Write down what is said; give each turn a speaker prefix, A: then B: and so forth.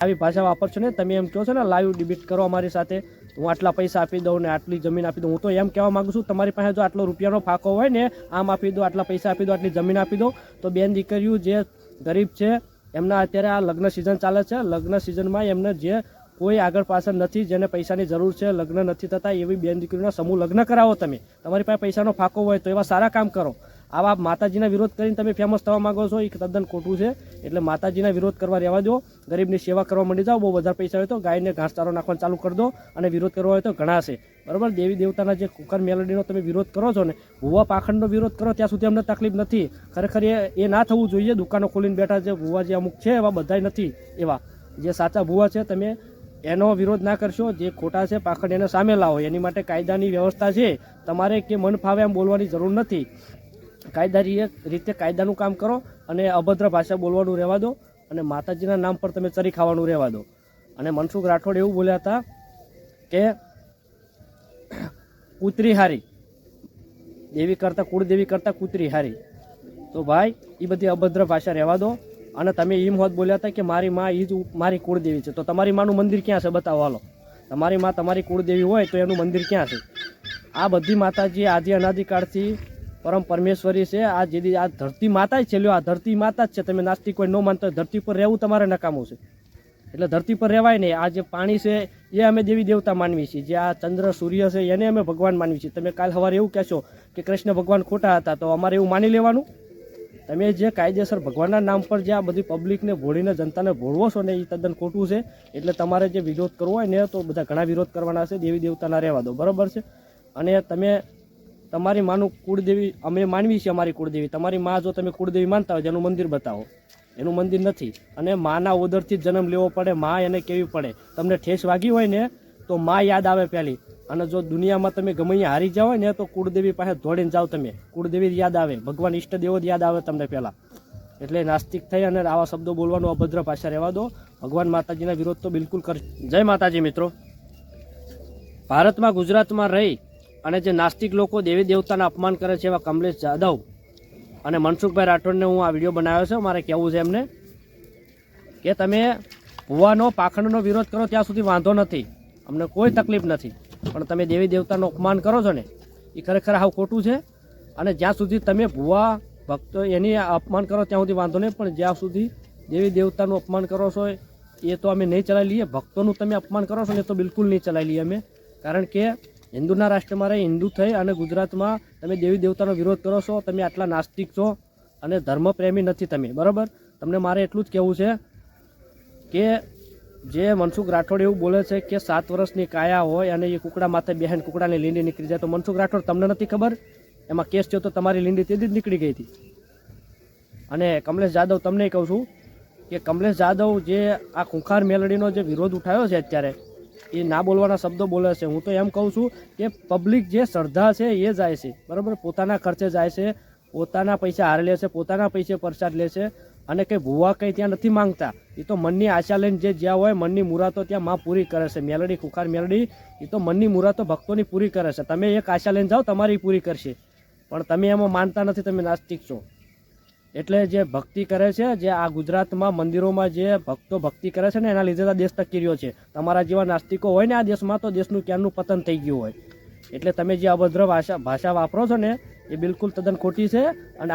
A: આવી ભાષા વાપરશો ને, તમે એમ કહો છો ને લાઈવ ડિબેટ કરો અમારી સાથે હું આટલા પૈસા આપી દઉં ને, આટલી જમીન આપી દઉં. હું તો એમ કહેવા માગું છું, તમારી પાસે જો આટલો રૂપિયાનો ફાંકો હોય ને, આમ આપી દો, આટલા પૈસા આપી દો, આટલી જમીન આપી દો, તો બેન દીકરીઓ જે ગરીબ છે, એમના અત્યારે આ લગ્ન સિઝન ચાલે છે. લગ્ન સિઝનમાં એમને જે કોઈ આગળ પાછળ નથી, જેને પૈસાની જરૂર છે, લગ્ન નથી થતા, એવી બેન દીકરીઓના સમૂહ લગ્ન કરાવો તમે. તમારી પાસે પૈસાનો ફાંકો હોય તો એવા સારા કામ કરો. આવા માતાજીના વિરોધ કરીને તમે ફેમસ થવા માંગો છો એ તદ્દન ખોટું છે. એટલે માતાજીના વિરોધ કરવા રહેવા દો. ગરીબની સેવા કરવા માંડી જાઓ, બહુ વધારે પૈસા હોય તો ગાયને ઘાસચારો નાખવાનું ચાલુ કરી દો અને વિરોધ કરવા હોય તો ઘણા છે. બરાબર? દેવી દેવતાના જે કુકર મેલોડીનો તમે વિરોધ કરો છો ને, ભૂવા પાખંડનો વિરોધ કરો, ત્યાં સુધી અમને તકલીફ નથી. ખરેખર એ ના થવું જોઈએ. દુકાનો ખોલીને બેઠા છે, ભૂવા જે અમુક છે, એવા બધાય નથી. એવા જે સાચા ભૂવા છે, તમે એનો વિરોધ ના કરશો. જે ખોટા છે, પાખંડ એને સામે લાવો. એની માટે કાયદાની વ્યવસ્થા છે. તમારે કે મન ફાવે એમ બોલવાની જરૂર નથી. કાયદારી રીતે કાયદાનું કામ કરો અને અભદ્ર ભાષા બોલવાનું રહેવા દો અને માતાજીના નામ પર તમે ચરી ખાવાનું રહેવા દો. અને મનસુખ રાઠોડ એવું બોલ્યા હતા કે કૂતરી હારી દેવી કરતાં, કુળદેવી કરતાં કૂતરી હારી તો ભાઈ એ બધી અભદ્ર ભાષા રહેવા દો અને તમે એમ હોત બોલ્યા હતા કે મારી માં એ જ મારી કુળદેવી છે. તો તમારી માનું મંદિર ક્યાં છે બતાવો, હાલો. તમારી માં તમારી કુળદેવી હોય તો એનું મંદિર ક્યાં છે? આ બધી માતાજી આદિ અનાદિકાળથી પરમ પરમેશ્વરી છે. આ જેથી આ ધરતી માતા જ છે. આ ધરતી માતા જ છે. તમે નાસ્તિક કોઈ ન માનતો ધરતી પર રહેવું તમારે નકામું છે. એટલે ધરતી પર રહેવાય નહીં. આ જે પાણી છે, એ અમે દેવી દેવતા માનવી છીએ. જે આ ચંદ્ર, સૂર્ય છે, એને અમે ભગવાન માનવી છીએ. તમે કાલ સવારે એવું કહેશો કે કૃષ્ણ ભગવાન ખોટા હતા, તો અમારે એવું માની લેવાનું? તમે જે કાયદેસર ભગવાનના નામ પર જે આ બધી પબ્લિકને ભોળીને જનતાને ભોળવો છો ને એ તદ્દન ખોટું છે. એટલે તમારે જે વિરોધ કરવો હોય ને, તો બધા ઘણા વિરોધ કરવાના છે. દેવી દેવતાના રહેવા દો. બરાબર છે? અને તમે તમારી માનું કુળદેવી, અમે માનવી છીએ અમારી કુળદેવી. તમારી માં જો તમે કુળદેવી માનતા હોય એનું મંદિર બતાવો. એનું મંદિર નથી. અને માના ઓદરથી જ જન્મ લેવો પડે, માં એને કેવી પડે. તમને ઠેસ વાગી હોય ને, તો માં યાદ આવે પહેલી. અને જો દુનિયામાં તમે ગમે હારી જાઓ ને, તો કુળદેવી પાસે દોડીને જાઓ તમે. કુળદેવી યાદ આવે. ભગવાન ઈષ્ટદેવો જ યાદ આવે તમને પહેલાં. એટલે નાસ્તિક થઈ અને આવા શબ્દો બોલવાનો અભદ્ર ભાષા રહેવા દો. ભગવાન માતાજીના વિરોધ તો બિલકુલ કર જય માતાજી મિત્રો. ભારતમાં ગુજરાતમાં રહી અને જે નાસ્તિક લોકો દેવી દેવતાના અપમાન કરે છે એવા કમલેશ જાદવ અને મનસુખભાઈ રાઠોડને હું આ વીડિયો બનાવ્યો છે, મારે કહેવું છે એમને કે તમે ભુવાનો પાખંડનો વિરોધ કરો ત્યાં સુધી વાંધો નથી. અમને કોઈ તકલીફ નથી. પણ તમે દેવી દેવતાનું અપમાન કરો છો ને એ ખરેખર હાવ ખોટું છે. અને જ્યાં સુધી તમે ભુવા, ભક્તો એની અપમાન કરો ત્યાં સુધી વાંધો નહીં, પણ જ્યાં સુધી દેવી દેવતાનું અપમાન કરો છો, એ તો અમે નહીં ચલાવી લઈએ. ભક્તોનું તમે અપમાન કરો છો ને, એ તો બિલકુલ નહીં ચલાવી લઈએ અમે. કારણ કે હિન્દુના રાષ્ટ્રમાં રહી, હિન્દુ થઈ અને ગુજરાતમાં તમે દેવી દેવતાનો વિરોધ કરો છો, તમે આટલા નાસ્તિક છો અને ધર્મપ્રેમી નથી તમે, બરાબર? તમને મારે એટલું જ કહેવું છે કે જે મનસુખ રાઠોડ એવું બોલે છે કે સાત વર્ષની કાયા હોય અને એ કુકડા માથે બહેન કુકડાની લીંડી નીકળી જાય, તો મનસુખ રાઠોડ તમને નથી ખબર? એમાં કેસ થયો તો તમારી લીંડી તેથી જ નીકળી ગઈ હતી. અને કમલેશ જાદવ, તમને કહું છું કે કમલેશ જાદવ જે આ ખુંખાર મેલડીનો જે વિરોધ ઉઠાવ્યો છે અત્યારે એ ના બોલવાના શબ્દો બોલે છે. હું તો એમ કહું છું કે પબ્લિક જે શ્રદ્ધા છે એ જાય છે. બરાબર? પોતાના ખર્ચે જાય છે, પોતાના પૈસા હાર લે છે, પોતાના પૈસે પ્રસાદ લે છે અને કંઈ ભૂવા કંઈ ત્યાં નથી માંગતા. એ તો મનની આશા લઈને જે જ્યાં હોય મનની મુરાતો ત્યાં માં પૂરી કરે છે. મેલડી, ખુખાર મેલડી, એ તો મનની મુરાતો ભક્તોની પૂરી કરે છે. તમે એક આશા લઈને જાઓ, તમારી પૂરી કરશે. પણ તમે એમાં માનતા નથી, તમે નાસ્તિક છો. એટલે જે ભક્તિ કરે છે, જે આ ગુજરાતમાં મંદિરોમાં જે ભક્તો ભક્તિ કરે છે ને, એના લીધે આ દેશ ટકી રહ્યો છે. તમારા જેવા નાસ્તિકો હોય ને આ દેશમાં, તો દેશનું ક્યારનું પતન થઈ ગયું હોય. એટલે તમે જે અભદ્ર ભાષા ભાષા વાપરો છો ને, એ બિલકુલ તદ્દન ખોટી છે. અને